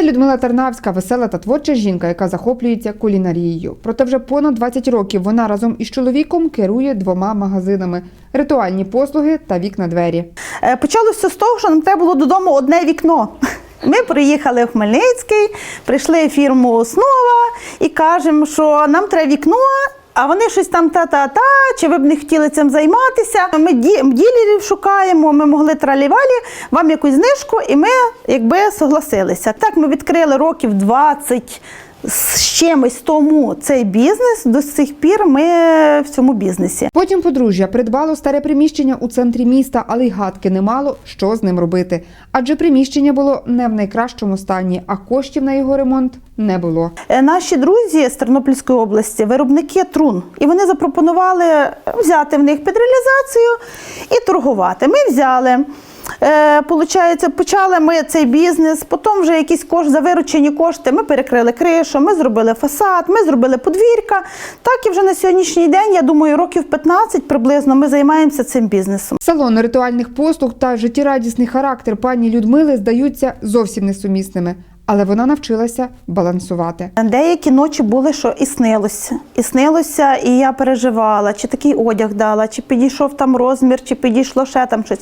Це Людмила Тарнавська, весела та творча жінка, яка захоплюється кулінарією. Проте вже понад 20 років вона разом із чоловіком керує двома магазинами: ритуальні послуги та вікна двері. Е, Почалося з того, що нам треба було додому одне вікно. Ми приїхали в Хмельницький, прийшли в фірму Основа і кажемо, що нам треба вікно. А вони щось там та-та-та, чи ви б не хотіли цим займатися? Ми ді- ділерів шукаємо, ми могли тралівалі, вам якусь знижку, і ми якби согласилися. Так ми відкрили років 20 з чимось тому цей бізнес. До сих пір ми в цьому бізнесі. Потім подружжя придбало старе приміщення у центрі міста, але й гадки не мало, що з ним робити. Адже приміщення було не в найкращому стані, а коштів на його ремонт не було. Е, Наші друзі з Тернопільської області, виробники трун, і вони запропонували взяти в них під реалізацію і торгувати. Ми взяли. Е, Получається, почали ми цей бізнес, потім вже якісь кошти, за виручені кошти ми перекрили кришу, ми зробили фасад, ми зробили подвір'я. Так і вже на сьогоднішній день, я думаю, років 15 приблизно ми займаємося цим бізнесом. Салон ритуальних послуг та життєрадісний характер пані Людмили здаються зовсім несумісними, але вона навчилася балансувати. Деякі ночі були, що і снилося. І снилося, і я переживала, чи такий одяг дала, чи підійшов там розмір, чи підійшло ще там щось.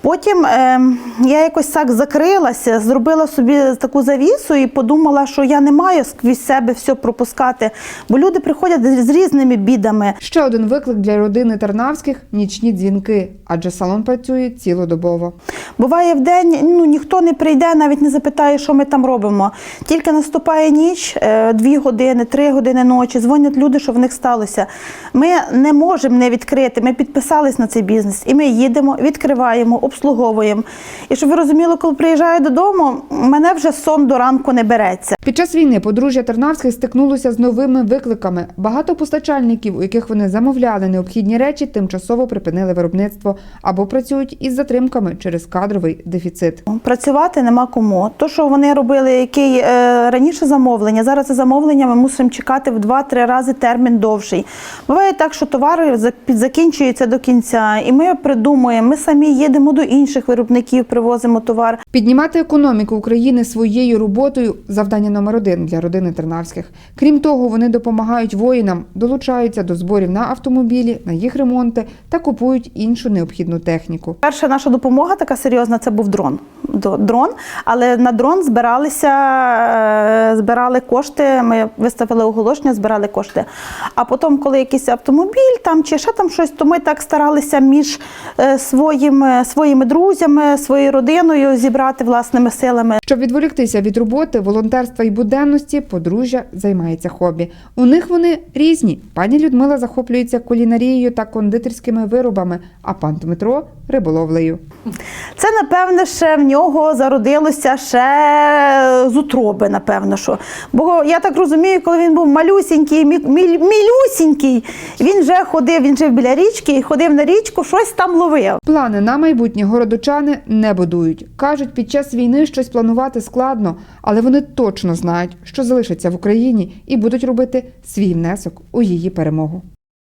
Потім е, я якось так закрилася, зробила собі таку завісу і подумала, що я не маю сквозь себе все пропускати, бо люди приходять з різними бідами. Ще один виклик для родини Тарнавських нічні дзвінки, адже салон працює цілодобово. Буває в день, ну ніхто не прийде, навіть не запитає, що ми там робимо. Тільки наступає ніч, е, дві години, три години ночі. Дзвонять люди, що в них сталося. Ми не можемо не відкрити. Ми підписались на цей бізнес, і ми їдемо, відкриваємо, обслуговуємо. І щоб ви розуміли, коли приїжджаю додому, мене вже сон до ранку не береться. Під час війни подружжя Тарнавських стикнулося з новими викликами. Багато постачальників, у яких вони замовляли необхідні речі, тимчасово припинили виробництво або працюють із затримками через кадровий дефіцит. Працювати нема кому. То, що вони робили, який е, раніше замовлення, зараз це замовлення ми мусимо чекати в 2-3 рази термін довший. Буває так, що товари за- підзакінчуються до кінця, і ми придумуємо, ми самі їдемо до інших виробників, привозимо товар. Піднімати економіку України своєю роботою завдання номер один для родини Тернавських. Крім того, вони допомагають воїнам, долучаються до зборів на автомобілі, на їх ремонти та купують іншу необхідну техніку. Перша наша допомога така серйозна це був дрон. Дрон, але на дрон збиралися, е, збирали кошти. Ми виставили оголошення, збирали кошти. А потім, коли якийсь автомобіль там чи ще там щось, то ми так старалися між е, своїми, своїми друзями, своєю родиною зібрати власними силами. Щоб відволіктися від роботи, і буденності, подружжя займається хобі. У них вони різні. Пані Людмила захоплюється кулінарією та кондитерськими виробами, а пан Дмитро риболовлею. Це, напевне, ще в нього зародилося ще з утроби, напевно. що. Бо я так розумію, коли він був малюсінький, мілюсінький, він вже ходив, він жив біля річки і ходив на річку, щось там ловив. Плани на майбутнє городочани не будують. Кажуть, під час війни щось планувати складно, але вони точно знають, що залишаться в Україні і будуть робити свій внесок у її перемогу.